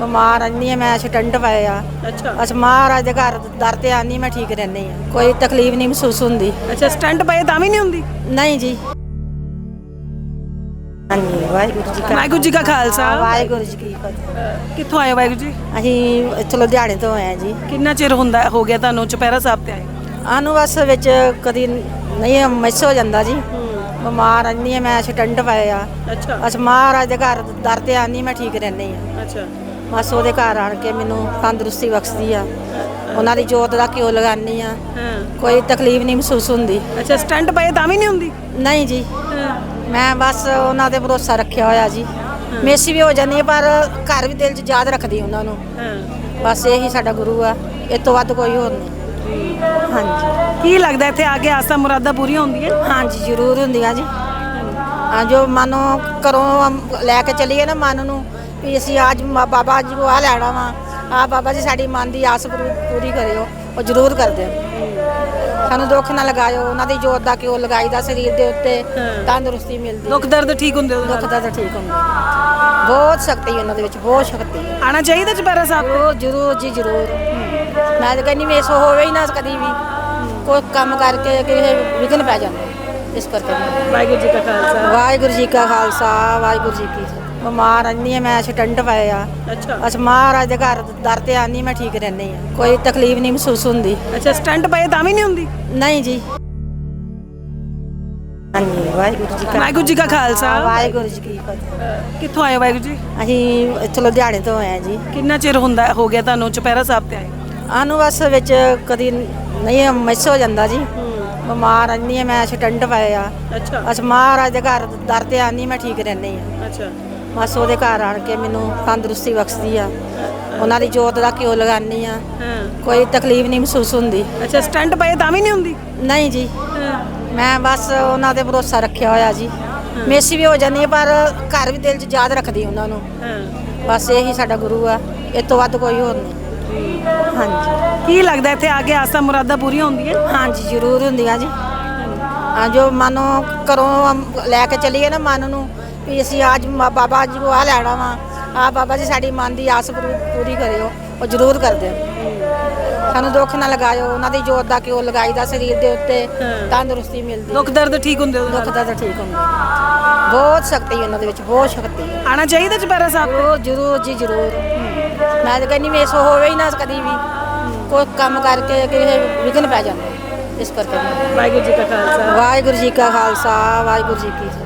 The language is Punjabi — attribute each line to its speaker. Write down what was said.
Speaker 1: ਬਿਮਾਰ ਹਾਂ ਮੈਂ ਸਟੰਟ ਪਏ ਆ।
Speaker 2: ਅੱਛਾ।
Speaker 1: ਅਸ ਮਹਾਰਾਜ ਦੇ ਘਰ ਦਰ ਤੇ ਆਨੀ ਮੈਂ ਠੀਕ ਰਹਿੰਦੀ ਹਾਂ ਕੋਈ ਤਕਲੀਫ ਨਹੀਂ ਮਹਿਸੂਸ ਹੁੰਦੀ।
Speaker 2: ਅੱਛਾ ਸਟੰਟ ਪਏ ਤਾਂ ਵੀ ਨਹੀਂ ਹੁੰਦੀ?
Speaker 1: ਨਹੀਂ ਜੀ। ਹਾਂਜੀ ਵਾਹਿਗੁਰੂ ਜੀ ਕਾ
Speaker 2: ਵਾਹਿਗੁਰੂ ਜੀ ਕਾ ਖਾਲਸਾ।
Speaker 1: ਵਾਹਿਗੁਰੂ ਜੀ ਕੀ ਫਤਿਹ।
Speaker 2: ਕਿੱਥੋਂ ਆਏ ਵਾਹਿਗੁਰੂ ਜੀ?
Speaker 1: ਅਸੀਂ ਇੱਥੋਂ ਲੁਧਿਆਣੇ ਤੋਂ ਆਏ ਜੀ।
Speaker 2: ਕਿੰਨਾ ਚਿਰ ਹੁੰਦਾ ਹੋ ਗਿਆ ਤੁਹਾਨੂੰ ਚੁਪਹਿਰਾ ਸਾਹਿਬ ਤੇ ਆਏ?
Speaker 1: ਆਨੂੰ ਬਸ ਵਿੱਚ ਕਦੀ ਨਹੀਂ ਮਿਸ ਹੋ ਜਾਂਦਾ ਜੀ। ਬਿਮਾਰ ਹਾਂ ਮੈਂ ਸਟੰਟ ਪਏ ਆ।
Speaker 2: ਅੱਛਾ।
Speaker 1: ਅਸ ਮਹਾਰਾਜ ਦੇ ਘਰ ਦਰ ਤੇ ਆਨੀ ਮੈਂ ਠੀਕ ਰਹਿੰਦੀ ਹਾਂ
Speaker 2: ਅੱਛਾ।
Speaker 1: ਬਸ ਉਹਦੇ ਘਰ ਆਣ ਕੇ ਮੈਨੂੰ ਤੰਦਰੁਸਤੀ ਬਖਸ਼ਦੀ ਆ। ਉਹਨਾਂ ਦੀ ਜੋਤ ਦਾ ਘਿਓ ਲਗਾਨੀ ਆ। ਕੋਈ ਤਕਲੀਫ ਨਹੀਂ ਮਹਿਸੂਸ ਹੁੰਦੀ।
Speaker 2: ਅੱਛਾ ਸਟੰਟ ਪਏ ਤਾਂ ਵੀ ਨਹੀਂ ਹੁੰਦੀ?
Speaker 1: ਨਹੀਂ ਜੀ। ਮੈਂ ਬਸ ਉਹਨਾਂ ਤੇ ਭਰੋਸਾ ਰੱਖਿਆ ਹੋਇਆ ਜੀ। ਮੇਸੀ ਵੀ ਹੋ ਜਾਂਦੀ ਹੈ ਪਰ ਘਰ ਵੀ ਦਿਲ 'ਚ ਯਾਦ ਰੱਖਦੀ ਉਹਨਾਂ ਨੂੰ। ਬਸ ਇਹੀ ਸਾਡਾ ਗੁਰੂ ਆ। ਇਹ ਤੋਂ ਵੱਧ ਕੋਈ ਹੋਰ ਨਹੀਂ। ਹਾਂਜੀ।
Speaker 2: ਕੀ ਲੱਗਦਾ ਇੱਥੇ ਆ ਕੇ ਆਸਾਂ ਮੁਰਾਦਾਂ ਪੂਰੀਆਂ ਹੁੰਦੀਆਂ?
Speaker 1: ਹਾਂਜੀ ਜ਼ਰੂਰ ਹੁੰਦੀਆਂ ਜੀ। ਹਾਂ ਜੋ ਮਨੋਂ ਘਰੋਂ ਲੈ ਕੇ ਚੱਲੀਏ ਨਾ ਮਨ ਨੂੰ ਵੀ ਅਸੀਂ ਅੱਜ ਬਾਬਾ ਜੀ ਕੋ ਆ ਲੈਣਾ ਵਾ। ਆ ਬਾਬਾ ਜੀ ਸਾਡੀ ਮਨ ਦੀ ਆਸ ਪੂਰੀ ਪੂਰੀ ਕਰਿਓ। ਉਹ ਜ਼ਰੂਰ ਕਰਦੇ। ਸਾਨੂੰ ਦੁੱਖ ਨਾ ਲਗਾਇਓ। ਉਹਨਾਂ ਦੀ ਜੋਤ ਦਾ ਕਿਉਂ ਲਗਾਈਦਾ ਸਰੀਰ ਦੇ ਉੱਤੇ। ਤੰਦਰੁਸਤੀ ਮਿਲਦੀ।
Speaker 2: ਦੁੱਖ ਦਰਦ ਠੀਕ ਹੁੰਦੇ ਉਹਦੇ
Speaker 1: ਦੁੱਖ
Speaker 2: ਨਾਲ?
Speaker 1: ਦਾ ਤਾਂ ਠੀਕ ਹੁੰਦਾ ਬਹੁਤ ਸ਼ਕਤੀ ਉਹਨਾਂ ਦੇ ਵਿੱਚ ਬਹੁਤ ਸ਼ਕਤੀ ਹੈ।
Speaker 2: ਆਣਾ ਚਾਹੀਦਾ ਚੁਪਹਿਰਾ ਸਾਹਿਬ
Speaker 1: ਜ਼ਰੂਰ ਜ਼ਰੂਰ ਜੀ ਜ਼ਰੂਰ। ਮੈਂ ਤਾਂ ਕਹਿੰਦੀ ਮੇਸ ਹੋਵੇ ਹੀ ਨਾ ਕਦੀ ਵੀ। ਕੋਈ ਕੰਮ ਕਰਕੇ ਕਿਸੇ ਵਿਘਨ ਪੈ ਜਾਂਦਾ। ਇਸ ਕਰਕੇ।
Speaker 2: ਵਾਹਿਗੁਰੂ ਜੀ ਕਾ ਖਾਲਸਾ।
Speaker 1: ਵਾਹਿਗੁਰੂ ਜੀ ਕਾ ਖਾਲਸਾ ਵਾਹਿਗੁਰੂ ਜੀ ਕੀ ਫਤਿਹ। ਬਿਮਾਰ ਰਹਿੰਦੀ ਹਾਂ ਮੈਂ ਸਟੰਟ ਪਏ ਆ।
Speaker 2: ਅੱਛਾ।
Speaker 1: ਅਸ ਮਹਾਰਾਜ ਦੇ ਘਰ ਦਰ ਤੇ ਆਨੀ ਮੈਂ ਠੀਕ ਰਹਿੰਦੀ ਹਾਂ। ਕੋਈ ਤਕਲੀਫ ਨਹੀਂ ਮਹਿਸੂਸ ਹੁੰਦੀ।
Speaker 2: ਅੱਛਾ ਸਟੰਟ ਪਏ ਤਾਂ ਵੀ ਨਹੀਂ ਹੁੰਦੀ?
Speaker 1: ਨਹੀਂ ਜੀ। ਹਾਂਜੀ ਵਾਹਿਗੁਰੂ ਜੀ ਕਾ
Speaker 2: ਵਾਹਿਗੁਰੂ ਜੀ ਕਾ ਖਾਲਸਾ।
Speaker 1: ਵਾਹਿਗੁਰੂ ਜੀ ਕੀ ਫਤਿਹ।
Speaker 2: ਕਿੱਥੋਂ ਆਏ ਵਾਹਿਗੁਰੂ ਜੀ?
Speaker 1: ਅਸੀਂ ਇੱਥੋਂ ਲੁਧਿਆਣੇ ਤੋਂ ਆਏ ਜੀ।
Speaker 2: ਕਿੰਨਾ ਚਿਰ ਹੁੰਦਾ ਹੋ ਗਿਆ ਤੁਹਾਨੂੰ ਚੁਪਹਿਰਾ ਸਾਹਿਬ ਤੇ ਆਏ?
Speaker 1: ਆਨੂੰ ਬਸ ਵਿੱਚ ਕਦੀ ਨਹੀਂ ਮਿਸ ਹੋ ਜਾਂਦਾ ਜੀ। ਬਿਮਾਰ ਰਹਿੰਦੀ ਹਾਂ ਮੈਂ ਸਟੰਟ ਪਏ ਆ।
Speaker 2: ਅੱਛਾ।
Speaker 1: ਅਸ ਮਹਾਰਾਜ ਦੇ ਘਰ ਦਰ ਤੇ ਆਨੀ ਮੈਂ ਠੀਕ ਰਹਿੰਦੀ ਹਾਂ।
Speaker 2: ਅੱਛਾ।
Speaker 1: ਬਸ ਉਹਦੇ ਘਰ ਆਣ ਕੇ ਮੈਨੂੰ ਤੰਦਰੁਸਤੀ ਬਖਸ਼ਦੀ ਆ। ਉਹਨਾਂ ਦੀ ਜੋਤ ਦਾ ਘਿਓ ਲਗਾਨੀ ਆ। ਕੋਈ ਤਕਲੀਫ ਨਹੀਂ ਮਹਿਸੂਸ ਹੁੰਦੀ।
Speaker 2: ਅੱਛਾ ਸਟੰਟ ਪਏ ਤਾਂ ਵੀ ਨਹੀਂ ਹੁੰਦੀ?
Speaker 1: ਨਹੀਂ ਜੀ। ਮੈਂ ਬਸ ਉਹਨਾਂ ਤੇ ਭਰੋਸਾ ਰੱਖਿਆ ਹੋਇਆ ਜੀ। ਮੇਸੀ ਵੀ ਹੋ ਜਾਂਦੀ ਹੈ ਪਰ ਘਰ ਵੀ ਦਿਲ 'ਚ ਯਾਦ ਰੱਖਦੀ ਉਹਨਾਂ ਨੂੰ। ਬਸ ਇਹੀ ਸਾਡਾ ਗੁਰੂ ਆ। ਇਹ ਤੋਂ ਵੱਧ ਕੋਈ ਹੋਰ ਨਹੀਂ। ਹਾਂਜੀ।
Speaker 2: ਕੀ ਲੱਗਦਾ ਇੱਥੇ ਆ ਕੇ ਆਸਾਂ ਮੁਰਾਦਾਂ ਪੂਰੀਆਂ ਹੁੰਦੀਆਂ?
Speaker 1: ਹਾਂਜੀ ਜ਼ਰੂਰ ਹੁੰਦੀਆਂ ਜੀ। ਹਾਂ ਜੋ ਮਨੋਂ ਘਰੋਂ ਲੈ ਕੇ ਚੱਲੀਏ ਨਾ ਮਨ ਨੂੰ ਵੀ ਅਸੀਂ ਅੱਜ ਬਾਬਾ ਜੀ ਕੋ ਆ ਲੈਣਾ ਵਾ। ਆ ਬਾਬਾ ਜੀ ਸਾਡੀ ਮਨ ਦੀ ਆਸ ਪੂਰੀ ਪੂਰੀ ਕਰਿਓ ਉਹ ਜ਼ਰੂਰ ਕਰਦੇ ਸਾਨੂੰ ਦੁੱਖ ਨਾ ਲਗਾਇਓ ਉਹਨਾਂ ਦੀ ਜੋਤ ਦਾ ਕਿਉਂ ਲਗਾਈਦਾ ਸਰੀਰ ਦੇ ਉੱਤੇ
Speaker 2: ਹਾਂ।
Speaker 1: ਤੰਦਰੁਸਤੀ ਮਿਲਦੀ
Speaker 2: ਦੁੱਖ ਦਰਦ ਠੀਕ ਹੁੰਦੇ ਉਹਦੇ
Speaker 1: ਦੁੱਖ
Speaker 2: ਨਾਲ?
Speaker 1: ਦਾ ਤਾਂ ਠੀਕ ਹੁੰਦਾ ਬਹੁਤ ਸ਼ਕਤੀ ਉਹਨਾਂ ਦੇ ਵਿੱਚ ਬਹੁਤ ਸ਼ਕਤੀ ਹੈ।
Speaker 2: ਆਣਾ ਚਾਹੀਦਾ ਚੁਪਹਿਰਾ ਸਾਹਿਬ?
Speaker 1: ਜ਼ਰੂਰ ਜ਼ਰੂਰ ਜੀ ਜ਼ਰੂਰ। ਮੈਂ ਤਾਂ ਕਹਿੰਦੀ ਮੇਸ ਹੋਵੇ ਹੀ ਨਾ ਕਦੀ ਵੀ। ਕੋਈ ਕੰਮ ਕਰਕੇ ਕਿਸੇ ਵਿਘਨ ਪੈ ਜਾਂਦਾ ਇਸ ਕਰਕੇ।
Speaker 2: ਵਾਹਿਗੁਰੂ ਜੀ ਕਾ ਖਾਲਸਾ।
Speaker 1: ਵਾਹਿਗੁਰੂ ਜੀ ਕਾ ਖਾਲਸਾ ਵਾਹਿਗੁਰੂ ਜੀ ਕੀ ਫਤਿਹ।